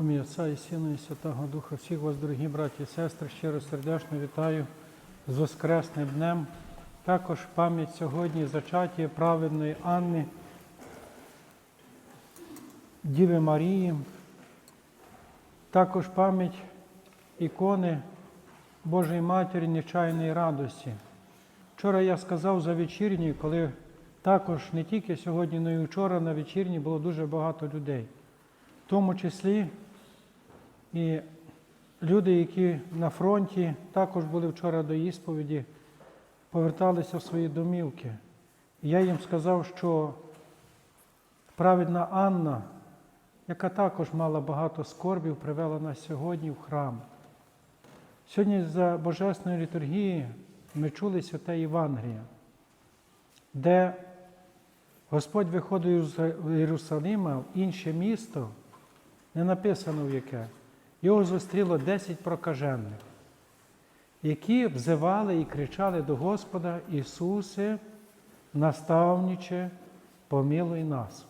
У ім'я Отця і Сина і Святого Духа всіх вас, дорогі браті і сестри, щиро сердечно вітаю з Воскресним днем. Також пам'ять сьогодні зачаття праведної Анни, Діви Марії, також пам'ять ікони Божої Матері Нечайної радості. Вчора я сказав за вечірню, коли також не тільки сьогодні, але й вчора на вечірні було дуже багато людей. В тому числі і люди, які на фронті також були вчора до ісповіді, поверталися в свої домівки. І я їм сказав, що праведна Анна, яка також мала багато скорбів, привела нас сьогодні в храм. Сьогодні за Божественної літургії ми чули святе Євангеліє, де Господь виходив з Єрусалима в інше місто, не написано в яке. Його зустріло 10 прокажених, які взивали і кричали до Господа Ісусе, наставниче, помилуй нас.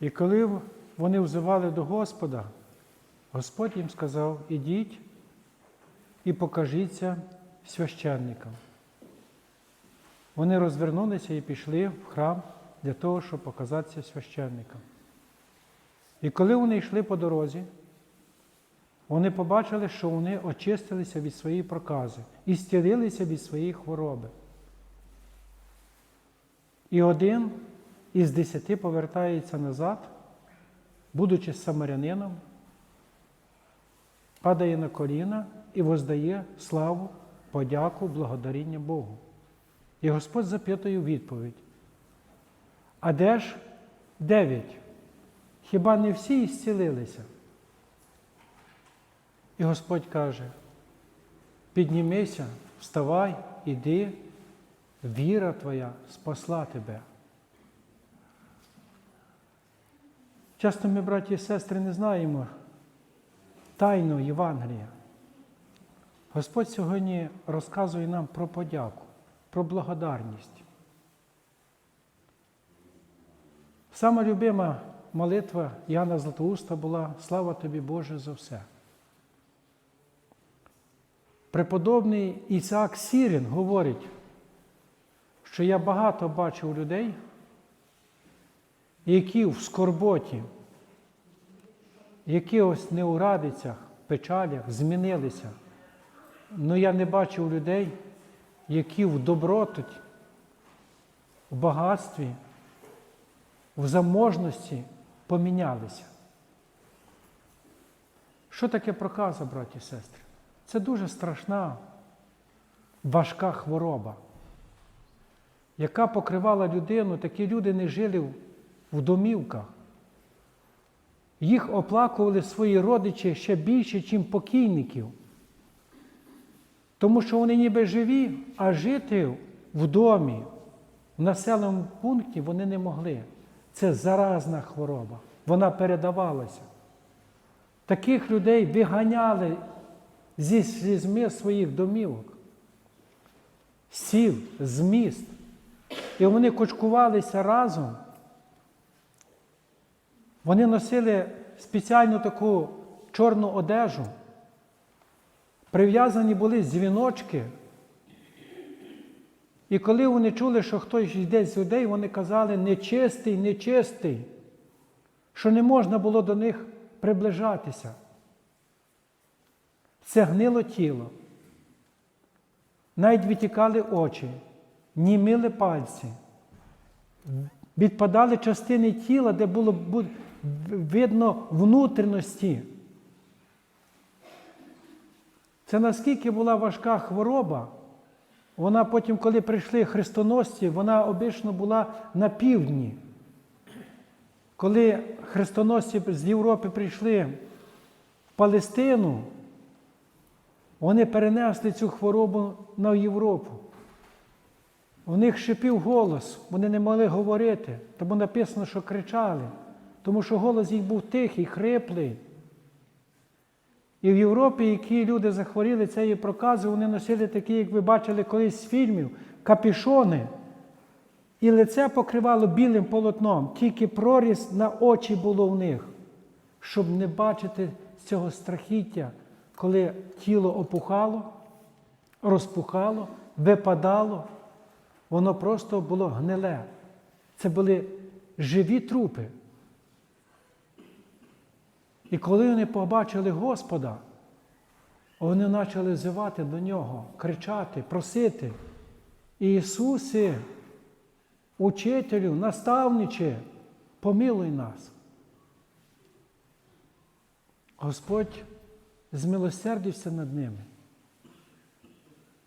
І коли вони взивали до Господа, Господь їм сказав: ідіть і покажіться священникам. Вони розвернулися і пішли в храм для того, щоб показатися священникам. І коли вони йшли по дорозі, вони побачили, що вони очистилися від своєї прокази і стілилися від своєї хвороби. І один із десяти повертається назад, будучи самарянином, падає на коліна і воздає славу, подяку, благодаріння Богу. І Господь запитує відповідь. А де ж дев'ять? Хіба не всі зцілилися? І Господь каже: піднімися, вставай, іди, віра твоя спасла тебе. Часто ми, браті і сестри, не знаємо тайну Євангелія. Господь сьогодні розказує нам про подяку, про благодарність. Сама любима молитва Яна Златоуста була Слава тобі, Боже, за все. Преподобний Ісаак Сірін говорить, що я багато бачив людей, які в скорботі, які ось неурадицях, печалях змінилися. Але я не бачив людей, які в доброті, в багатстві, в заможності помінялися. Що таке проказа, браті і сестри? Це дуже страшна, важка хвороба, яка покривала людину, такі люди не жили в домівках. Їх оплакували свої родичі ще більше, ніж покійників. Тому що вони ніби живі, а жити в домі, в населеному пункті вони не могли. Це заразна хвороба. Вона передавалася. Таких людей виганяли зі слізьми своїх домівок, сіл, з міст. І вони кочкувалися разом. Вони носили спеціальну таку чорну одежу. Прив'язані були дзвіночки. І коли вони чули, що хтось йде з людей, вони казали нечистий, нечистий, що не можна було до них приближатися. Це гнило тіло. Навіть витікали очі, німили пальці, відпадали частини тіла, де було видно внутрішності. Це наскільки була важка хвороба, вона потім, коли прийшли хрестоносці, вона обично була на півдні. Коли хрестоносці з Європи прийшли в Палестину, вони перенесли цю хворобу на Європу. У них шипів голос, вони не могли говорити, тому написано, що кричали, тому що голос їх був тихий, хриплий. І в Європі, які люди захворіли цією проказою, вони носили такі, як ви бачили колись з фільмів, капішони. І лице покривало білим полотном, тільки проріз на очі було в них, щоб не бачити цього страхіття, коли тіло опухало, розпухало, випадало, воно просто було гниле. Це були живі трупи. І коли вони побачили Господа, вони почали зивати до нього, кричати, просити. Ісусе, учителю, наставниче, помилуй нас. Господь змилосердився над ними.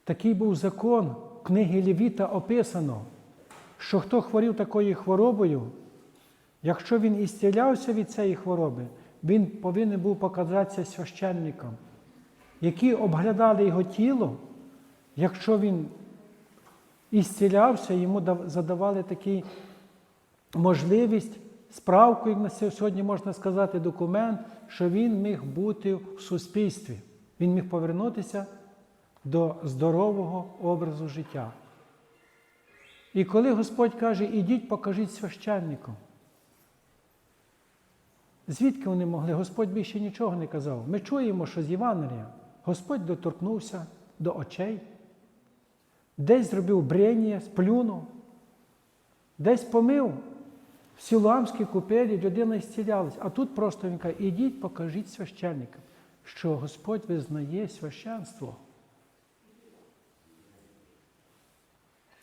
Такий був закон книги Левіта описано, що хто хворів такою хворобою, якщо він ісцілявся від цієї хвороби, він повинен був показатися священником, які обглядали його тіло, якщо він ісцілявся, йому задавали таку можливість, справку, як на сьогодні можна сказати, документ, що він міг бути в суспільстві. Він міг повернутися до здорового образу життя. І коли Господь каже, ідіть, покажіть священникам. Звідки вони могли? Господь більше нічого не казав. Ми чуємо, що з Євангелія Господь доторкнувся до очей, десь зробив брення, сплюнув, десь помив в Сіламській купелі людина зцілялась. А тут просто він каже, ідіть, покажіть священникам, що Господь визнає священство.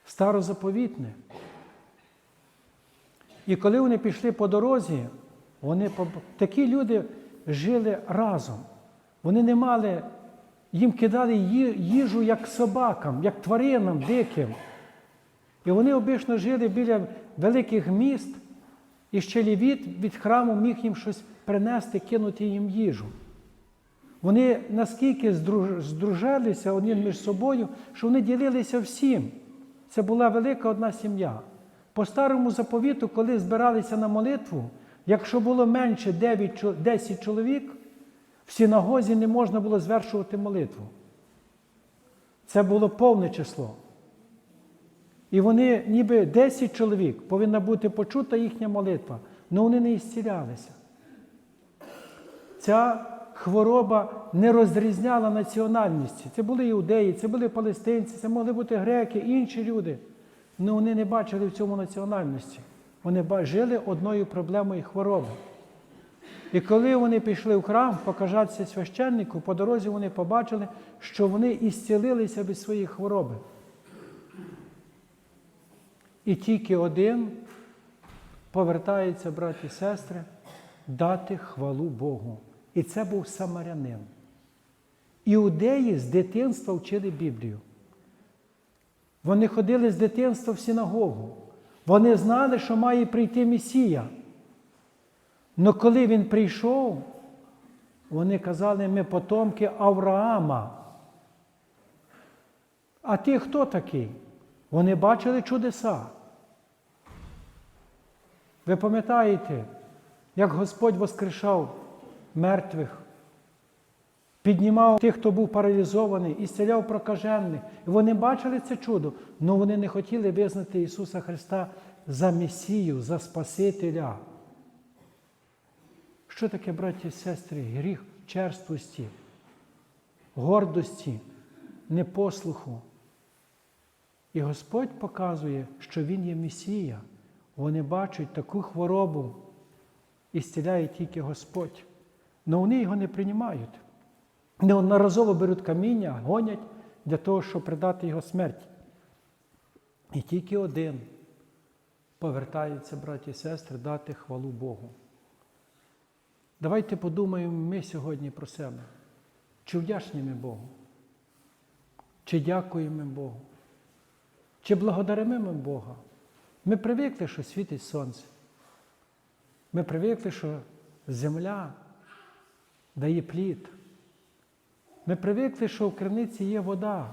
Старозаповітне. І коли вони пішли по дорозі, вони такі люди жили разом. Вони не мали, їм кидали їжу як собакам, як тваринам диким. І вони обично жили біля великих міст, і ще лівіт від храму міг їм щось принести, кинути їм їжу. Вони наскільки здружилися одні між собою, що вони ділилися всім. Це була велика одна сім'я. По старому заповіту, коли збиралися на молитву, якщо було менше 9, 10 чоловік, в синагозі не можна було звершувати молитву. Це було повне число. І вони, ніби 10 чоловік, повинна бути почута їхня молитва, але вони не ісцілялися. Ця хвороба не розрізняла національності. Це були іудеї, це були палестинці, це могли бути греки, інші люди. Але вони не бачили в цьому національності. Вони жили одною проблемою хвороби. І коли вони пішли в храм покажатися священнику, по дорозі вони побачили, що вони ісцілилися від своєї хвороби. І тільки один повертається, браті і сестри, дати хвалу Богу. І це був самарянин. Іудеї з дитинства вчили Біблію. Вони ходили з дитинства в синагогу. Вони знали, що має прийти Месія. Але коли він прийшов, вони казали, ми потомки Авраама. А ти хто такий? Вони бачили чудеса. Ви пам'ятаєте, як Господь воскрешав мертвих, піднімав тих, хто був паралізований, і зціляв прокажених. І вони бачили це чудо, але вони не хотіли визнати Ісуса Христа за Месію, за Спасителя. Що таке, браті і сестри, гріх черствості, гордості, непослуху? І Господь показує, що Він є Месія. Вони бачать таку хворобу і зціляє тільки Господь. Але вони його не приймають. Неодноразово беруть каміння, гонять для того, щоб придати його смерті. І тільки один повертається, браті і сестри, дати хвалу Богу. Давайте подумаємо ми сьогодні про себе. Чи вдячні ми Богу? Чи дякуємо Богу? Чи благодаримо ми Бога? Ми привикли, що світить сонце. Ми привикли, що земля дає плід. Ми привикли, що в криниці є вода.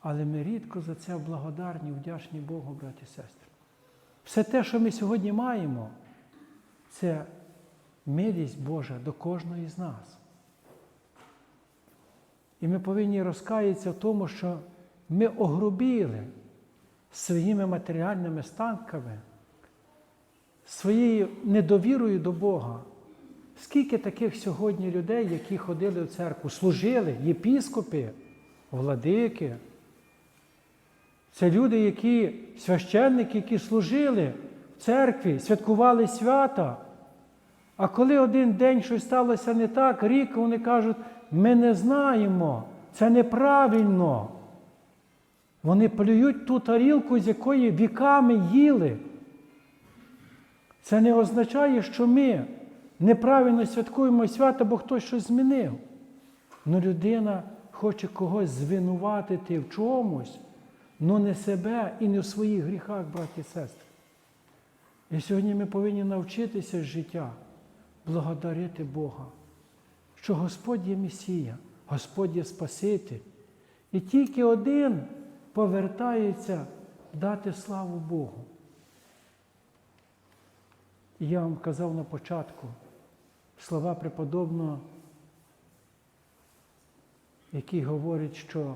Але ми рідко за це благодарні, вдячні Богу, браті і сестри. Все те, що ми сьогодні маємо, це милість Божа до кожної з нас. І ми повинні розкаятися в тому, що ми огрубіли своїми матеріальними станками, своєю недовірою до Бога. Скільки таких сьогодні людей, які ходили в церкву, служили, єпіскопи, владики. Це люди, які священники, які служили в церкві, святкували свята. А коли один день щось сталося не так, рік вони кажуть, ми не знаємо, це неправильно. Вони плюють ту тарілку, з якої віками їли. Це не означає, що ми неправильно святкуємо свято, бо хтось щось змінив. Ну людина хоче когось звинуватити в чомусь, але не себе і не в своїх гріхах, браті і сестри. І сьогодні ми повинні навчитися з життя благодарити Бога, що Господь є Месія, Господь є Спаситель. І тільки один повертається дати славу Богу. І я вам казав на початку слова преподобного, який говорить, що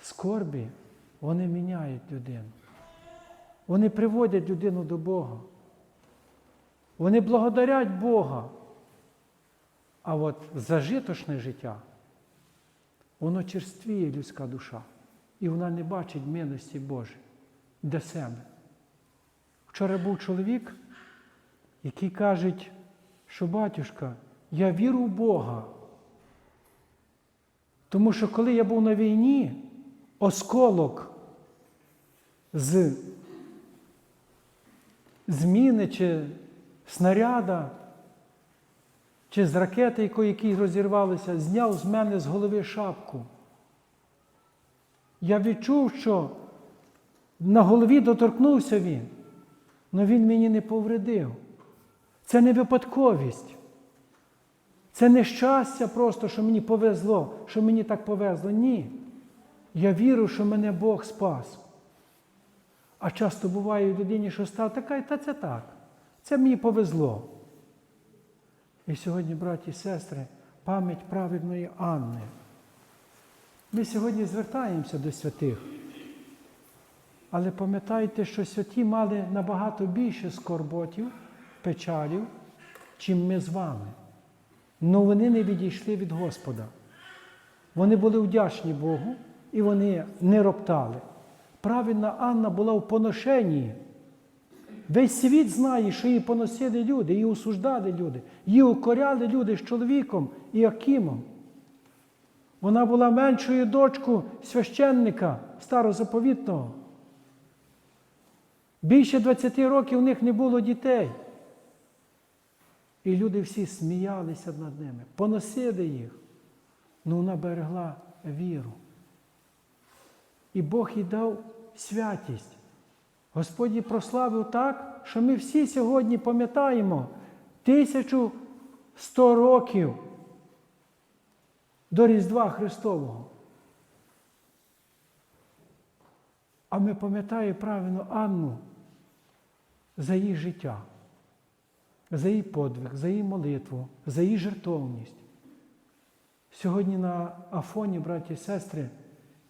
скорбі вони міняють людину. Вони приводять людину до Бога. Вони благодарять Бога. А от зажиточне життя, воно черствіє людська душа. І вона не бачить милості Божої для себе. Вчора був чоловік, який каже, що батюшка, я вірю в Бога. Тому що коли я був на війні, осколок з зміни чи снаряда, чи з ракети, який розірвалися, зняв з мене з голови шапку. Я відчув, що на голові доторкнувся він, але він мені не повредив. Це не випадковість. Це не щастя просто, що мені повезло, що мені так повезло. Ні. Я вірю, що мене Бог спас. А часто буває в людині, що став така, та це так. Це мені повезло. І сьогодні, браті і сестри, пам'ять праведної Анни. Ми сьогодні звертаємося до святих. Але пам'ятайте, що святі мали набагато більше скорботів, печалів, чим ми з вами. Але вони не відійшли від Господа. Вони були вдячні Богу і вони не роптали. Правильна Анна була в поношенні. Весь світ знає, що її поносили люди, її осуждали люди, її укоряли люди з чоловіком і Акимом. Вона була меншою дочкою священника старозаповітного. Більше 20 років у них не було дітей. І люди всі сміялися над ними, поносили їх. Ну вона берегла віру. І Бог їй дав святість. Господь її прославив так, що ми всі сьогодні пам'ятаємо 1100 років до Різдва Христового. А ми пам'ятаємо правильно Анну за її життя, за її подвиг, за її молитву, за її жертовність. Сьогодні на Афоні, браті і сестри,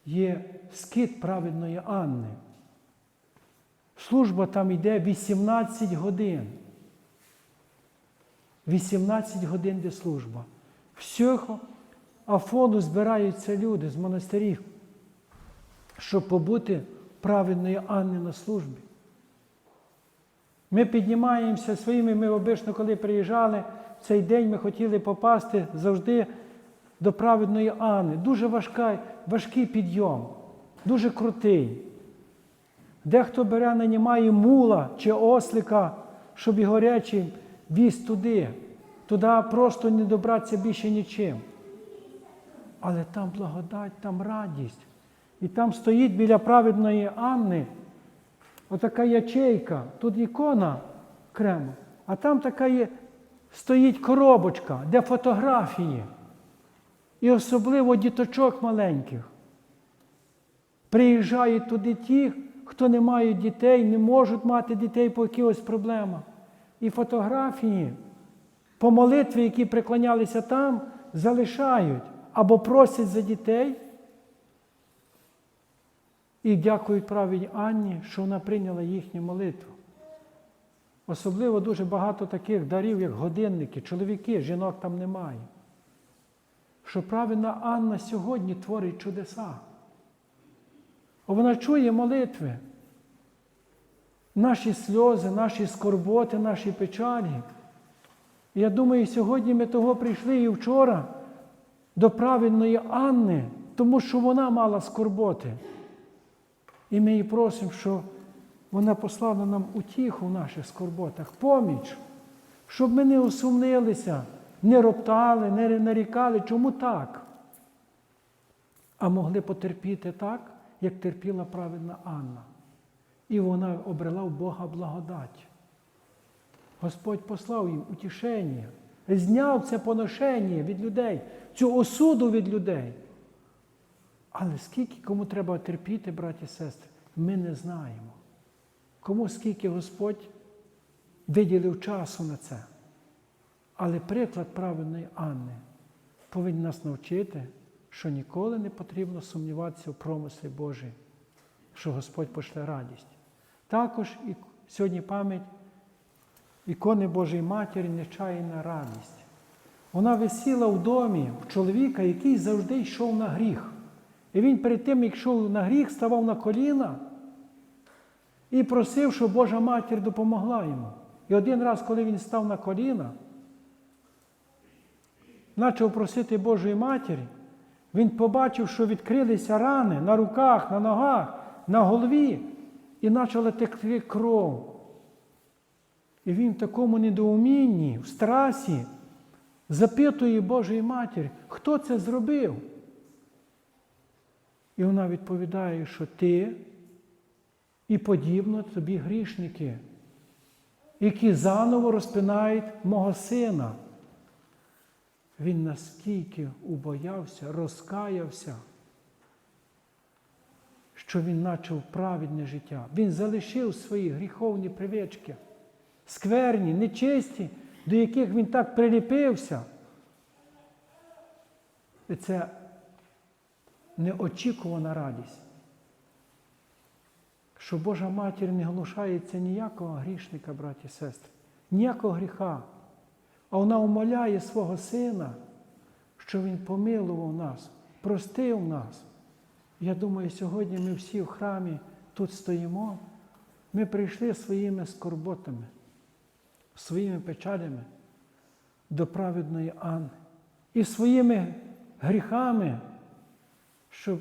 є скит праведної Анни. Служба там йде 18 годин. 18 годин де служба. Всього Афону збираються люди з монастирів, щоб побути праведною Анни на службі. Ми піднімаємося своїми, ми обично, коли приїжджали, в цей день ми хотіли попасти завжди до праведної Анни. Дуже важка, важкий підйом, дуже крутий. Дехто бере, нанімає мула чи ослика, щоб його речі віз туди. Туди просто не добратися більше нічим. Але там благодать, там радість. І там стоїть біля праведної Анни отака ячейка, тут ікона окремо, а там така є, стоїть коробочка, де фотографії. І особливо діточок маленьких. Приїжджають туди ті, хто не мають дітей, не можуть мати дітей по якихось проблемах. І фотографії по молитві, які приклонялися там, залишають або просять за дітей. І дякують правій Анні, що вона прийняла їхню молитву. Особливо дуже багато таких дарів, як годинники, чоловіки, жінок там немає. Що правильна Анна сьогодні творить чудеса. Вона чує молитви, наші сльози, наші скорботи, наші печалі. Я думаю, сьогодні ми того прийшли і вчора до правильної Анни, тому що вона мала скорботи. І ми її просимо, що вона послала нам утіху в наших скорботах, поміч, щоб ми не усумнилися, не роптали, не нарікали, чому так? А могли потерпіти так, як терпіла праведна Анна. І вона обрела в Бога благодать. Господь послав їм утішення, зняв це поношення від людей, цю осуду від людей. Але скільки кому треба терпіти, браті і сестри, ми не знаємо. Кому скільки Господь виділив часу на це. Але приклад правильної Анни повинен нас навчити, що ніколи не потрібно сумніватися в промислі Божій, що Господь пошле радість. Також і сьогодні пам'ять ікони Божої Матері нечаянна радість. Вона висіла в домі в чоловіка, який завжди йшов на гріх. І він перед тим, як йшов на гріх, ставав на коліна і просив, щоб Божа матір допомогла йому. І один раз, коли він став на коліна, почав просити Божої матері, він побачив, що відкрилися рани на руках, на ногах, на голові, і почала текти кров. І він в такому недоумінні, в страсі, запитує Божої матері, хто це зробив? І вона відповідає, що ти і подібно тобі грішники, які заново розпинають мого сина. Він наскільки убоявся, розкаявся, що він почав праведне життя. Він залишив свої гріховні привички, скверні, нечисті, до яких він так приліпився. І це неочікувана радість, що Божа матір не глушається ніякого грішника, браті і сестри, ніякого гріха. А вона умоляє свого сина, що Він помилував нас, простив нас. Я думаю, сьогодні ми всі в храмі тут стоїмо, ми прийшли своїми скорботами, своїми печалями до праведної Анни і своїми гріхами, щоб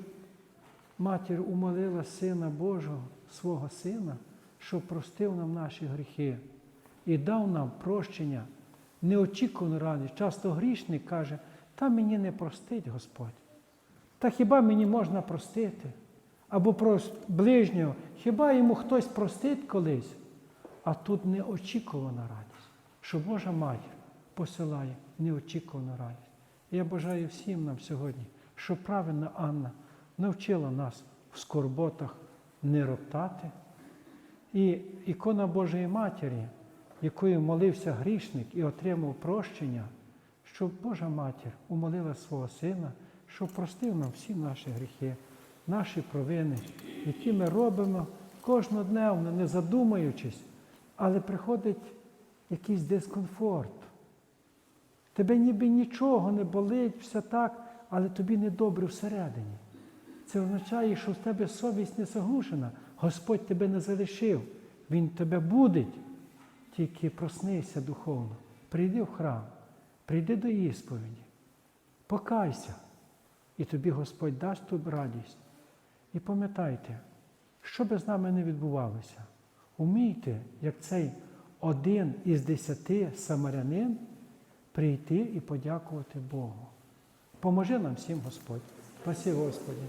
матір умолила Сина Божого, свого Сина, щоб простив нам наші гріхи і дав нам прощення, неочікувану радість. Часто грішник каже, та мені не простить Господь. Та хіба мені можна простити? Або про ближнього, хіба йому хтось простить колись? А тут неочікувана радість, що Божа матір посилає неочікувану радість. Я бажаю всім нам сьогодні, щоб правильна Анна навчила нас в скорботах не роптати. І ікона Божої Матері, якою молився грішник і отримав прощення, щоб Божа Матір умолила свого Сина, щоб простив нам всі наші гріхи, наші провини, які ми робимо кожнодневно, не задумуючись, але приходить якийсь дискомфорт. Тебе ніби нічого не болить, все так, але тобі недобре всередині. Це означає, що в тебе совість не заглушена. Господь тебе не залишив. Він тебе будить. Тільки проснися духовно. Прийди в храм, прийди до ісповіді, покайся, і тобі Господь дасть ту радість. І пам'ятайте, що би з нами не відбувалося, умійте, як цей один із десяти самарянин, прийти і подякувати Богу. Поможи нам всім Господь. Спасибо, Господі.